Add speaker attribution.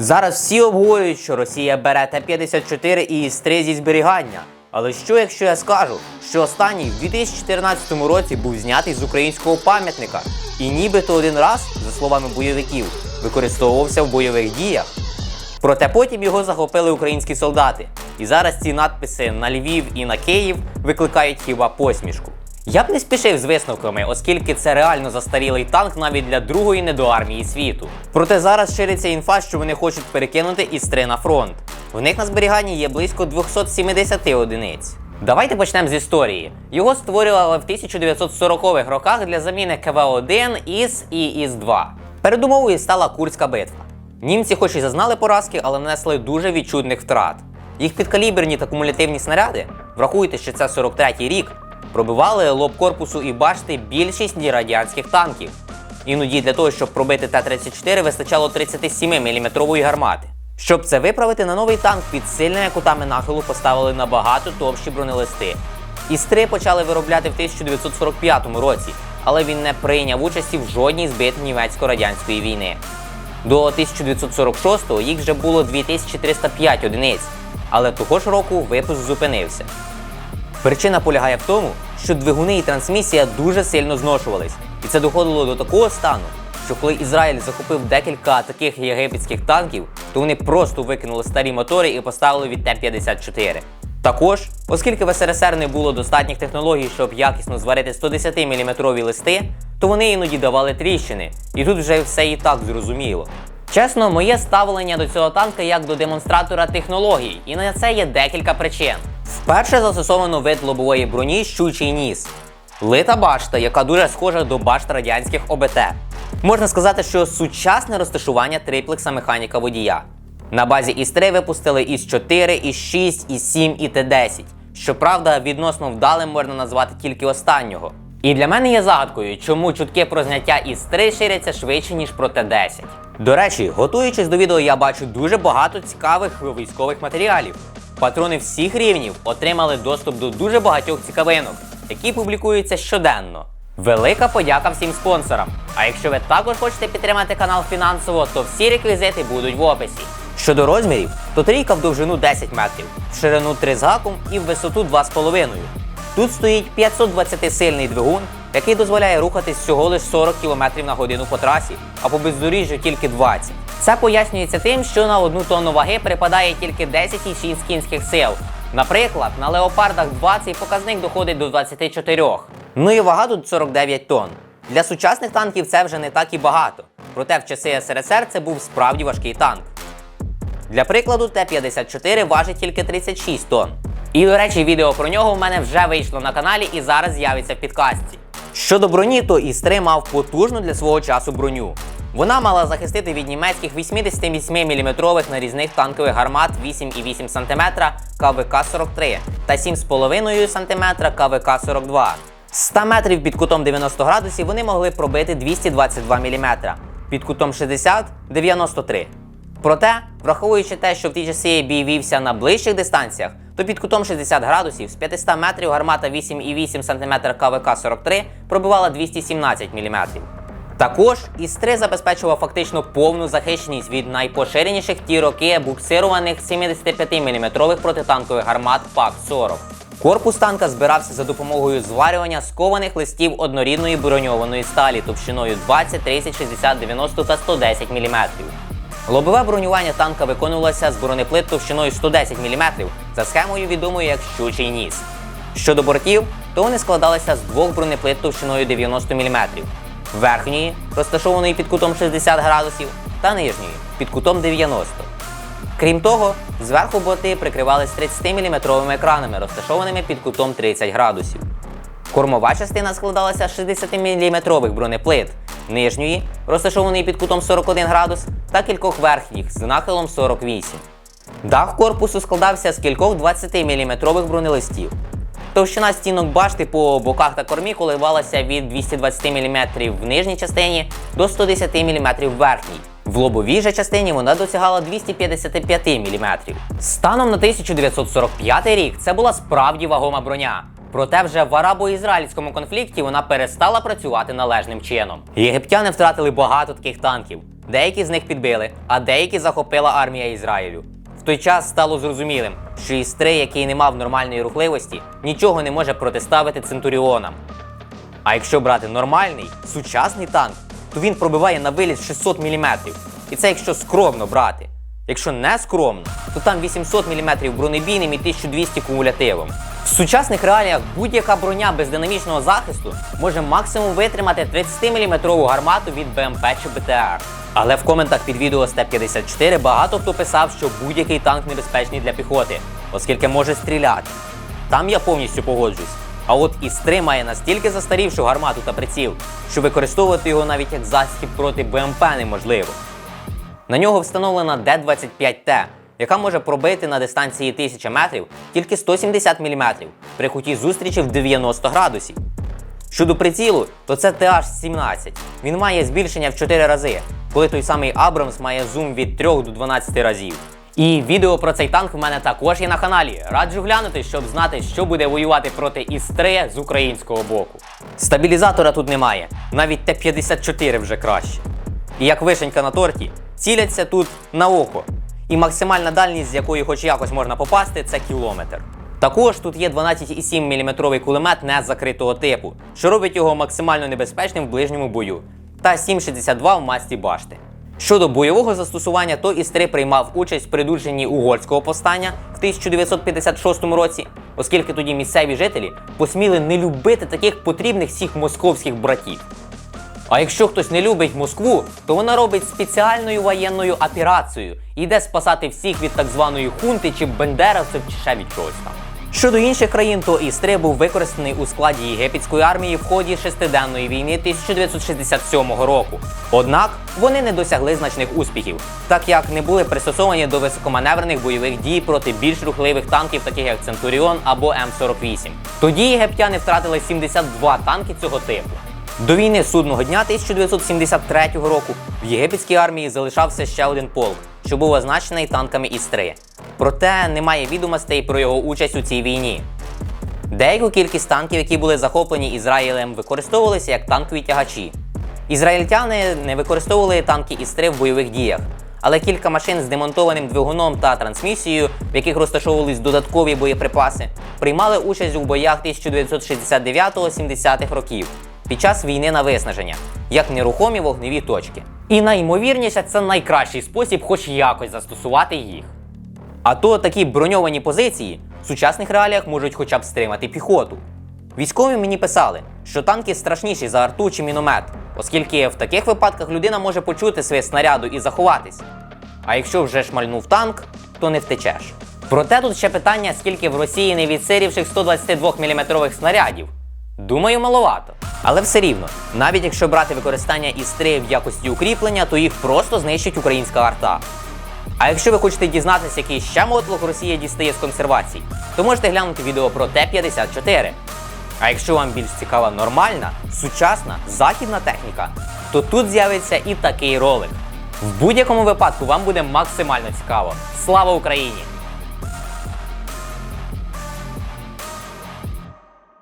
Speaker 1: Зараз всі обговорюють, що Росія бере Т-54 і Іс-3 зі зберігання. Але що, якщо я скажу, що останній в 2014 році був знятий з українського пам'ятника і нібито один раз, за словами бойовиків, використовувався в бойових діях. Проте потім його захопили українські солдати. І зараз ці надписи на Львів і на Київ викликають хіба посмішку. Я б не спішив з висновками, оскільки це реально застарілий танк навіть для другої недоармії світу. Проте зараз шириться інфа, що вони хочуть перекинути Іс-3 на фронт. В них на зберіганні є близько 270 одиниць. Давайте почнемо з історії. Його створювали в 1940-х роках для заміни КВ-1, ІС і ІС-2. Передумовою стала Курська битва. Німці хоч і зазнали поразки, але нанесли дуже відчутних втрат. Їх підкаліберні та кумулятивні снаряди, врахуйте, що це 43-й рік, пробивали лоб корпусу і башти більшість радянських танків. Іноді для того, щоб пробити Т-34, вистачало 37-мм гармати. Щоб це виправити, на новий танк під сильними кутами нахилу поставили набагато товщі бронелисти. Іс-3 почали виробляти в 1945 році, але він не прийняв участі в жодній з битв німецько-радянської війни. До 1946-го їх вже було 2305 одиниць, але того ж року випуск зупинився. Причина полягає в тому, що двигуни і трансмісія дуже сильно зношувались, і це доходило до такого стану, що коли Ізраїль захопив декілька таких єгипетських танків, то вони просто викинули старі мотори і поставили від Т-54. Також, оскільки в СРСР не було достатніх технологій, щоб якісно зварити 110-мм листи, то вони іноді давали тріщини, і тут вже все і так зрозуміло. Чесно, моє ставлення до цього танка як до демонстратора технологій, і на це є декілька причин. Вперше застосовано вид лобової броні щучий ніс. Лита башта, яка дуже схожа до башт радянських ОБТ. Можна сказати, що сучасне розташування триплекса механіка водія. На базі ІС-3 випустили ІС-4, ІС-6, ІС-7 і Т-10. Щоправда, відносно вдалим можна назвати тільки останнього. І для мене є загадкою, чому чутки про зняття ІС-3 ширяться швидше, ніж про Т-10. До речі, готуючись до відео, я бачу дуже багато цікавих військових матеріалів. Патрони всіх рівнів отримали доступ до дуже багатьох цікавинок, які публікуються щоденно. Велика подяка всім спонсорам. А якщо ви також хочете підтримати канал фінансово, то всі реквізити будуть в описі. Щодо розмірів, то трійка в довжину 10 метрів, в ширину 3 з гаком і в висоту 2,5. Тут стоїть 520-сильний двигун, який дозволяє рухатись всього лише 40 км на годину по трасі, а по бездоріжжю тільки 20. Це пояснюється тим, що на одну тонну ваги припадає тільки 10,6 кінських сил. Наприклад, на леопардах 2 цей показник доходить до 24. Ну і вага тут 49 тонн. Для сучасних танків це вже не так і багато. Проте в часи СРСР це був справді важкий танк. Для прикладу, Т-54 важить тільки 36 тонн. І, до речі, відео про нього в мене вже вийшло на каналі і зараз з'явиться в підкасті. Щодо броні, то Іс-3 мав потужну для свого часу броню. Вона мала захистити від німецьких 88-мм нарізних танкових гармат 8,8 см КВК-43 та 7,5 см КВК-42. З 100 метрів під кутом 90 градусів вони могли пробити 222 мм, під кутом 60 – 93 Проте, враховуючи те, що в ті часи бій вівся на ближчих дистанціях, то під кутом 60 градусів з 500 метрів гармата 8,8 см КВК-43 пробивала 217 мм. Також ІС-3 забезпечував фактично повну захищеність від найпоширеніших ті роки буксированих 75-мм протитанкових гармат ПАК-40. Корпус танка збирався за допомогою зварювання скованих листів однорідної броньованої сталі товщиною 20, 30, 60, 90 та 110 мм. Лобове бронювання танка виконувалося з бронеплит товщиною 110 мм за схемою відомою як щучий ніс. Щодо бортів, то вони складалися з двох бронеплит товщиною 90 мм. Верхньої, розташованої під кутом 60 градусів, та нижньої під кутом 90. Крім того, зверху борти прикривались 30-мм екранами, розташованими під кутом 30 градусів. Кормова частина складалася з 60-мм бронеплит, нижньої, розташованої під кутом 41 градус, та кількох верхніх з нахилом 48. Дах корпусу складався з кількох 20-мм бронелистів. Товщина стінок башти по боках та кормі коливалася від 220 мм в нижній частині до 110 мм в верхній. В лобовій же частині вона досягала 255 мм. Станом на 1945 рік це була справді вагома броня. Проте вже в арабо-ізраїльському конфлікті вона перестала працювати належним чином. Єгиптяни втратили багато таких танків. Деякі з них підбили, а деякі захопила армія Ізраїлю. В той час стало зрозумілим, що Істрей, який не мав нормальної рухливості, нічого не може протиставити Центуріонам. А якщо брати нормальний, сучасний танк, то він пробиває на виліт 600 мм. І це якщо скромно брати. Якщо не скромно, то там 800 мм бронебійним і 1200 кумулятивом. В сучасних реаліях будь-яка броня без динамічного захисту може максимум витримати 30-мм гармату від БМП чи БТР. Але в коментах під відео Степ 54 багато хто писав, що будь-який танк небезпечний для піхоти, оскільки може стріляти. Там я повністю погоджуюсь. А от Істри має настільки застарівшу гармату та приціл, що використовувати його навіть як засіб проти БМП неможливо. На нього встановлена Д-25Т, яка може пробити на дистанції 1000 метрів тільки 170 мм при куті зустрічі в 90 градусів. Щодо прицілу, то це TH-17. Він має збільшення в 4 рази, коли той самий Абрамс має зум від 3 до 12 разів. І відео про цей танк в мене також є на каналі. Раджу глянути, щоб знати, що буде воювати проти Істри з українського боку. Стабілізатора тут немає, навіть Т-54 вже краще. І як вишенька на торті, ціляться тут на око. І максимальна дальність, з якої хоч якось можна попасти, це кілометр. Також тут є 12,7 мм кулемет не закритого типу, що робить його максимально небезпечним в ближньому бою, та 7,62 в масті башти. Щодо бойового застосування, то Істри приймав участь в придушенні угорського повстання в 1956 році, оскільки тоді місцеві жителі посміли не любити таких потрібних всіх московських братів. А якщо хтось не любить Москву, то вона робить спеціальною воєнною операцією і йде спасати всіх від так званої хунти чи бендеровців чи ще від чогось там. Щодо інших країн, то Істри був використаний у складі єгипетської армії в ході шестиденної війни 1967 року. Однак вони не досягли значних успіхів, так як не були пристосовані до високоманеврених бойових дій проти більш рухливих танків, таких як Центуріон або М48. Тоді єгиптяни втратили 72 танки цього типу. До війни судного дня 1973 року в єгипетській армії залишався ще один полк, що був означений танками Істри. Проте немає відомостей про його участь у цій війні. Деяку кількість танків, які були захоплені Ізраїлем, використовувалися як танкові тягачі. Ізраїльтяни не використовували танки Істри в бойових діях, але кілька машин з демонтованим двигуном та трансмісією, в яких розташовувались додаткові боєприпаси, приймали участь у боях 1969-70-х років під час війни на виснаження, як нерухомі вогневі точки. І найімовірніше, це найкращий спосіб хоч якось застосувати їх. А то такі броньовані позиції в сучасних реаліях можуть хоча б стримати піхоту. Військові мені писали, що танки страшніші за арту чи міномет, оскільки в таких випадках людина може почути своє снаряду і заховатись. А якщо вже шмальнув танк, то не втечеш. Проте тут ще питання, скільки в Росії не відсирівших 122 мм снарядів. Думаю, маловато. Але все рівно, навіть якщо брати використання істри в якості укріплення, то їх просто знищить українська арта. А якщо ви хочете дізнатися, який ще мотлох Росія дістає з консервацій, то можете глянути відео про Т-54. А якщо вам більш цікава нормальна, сучасна, західна техніка, то тут з'явиться і такий ролик. В будь-якому випадку вам буде максимально цікаво. Слава Україні!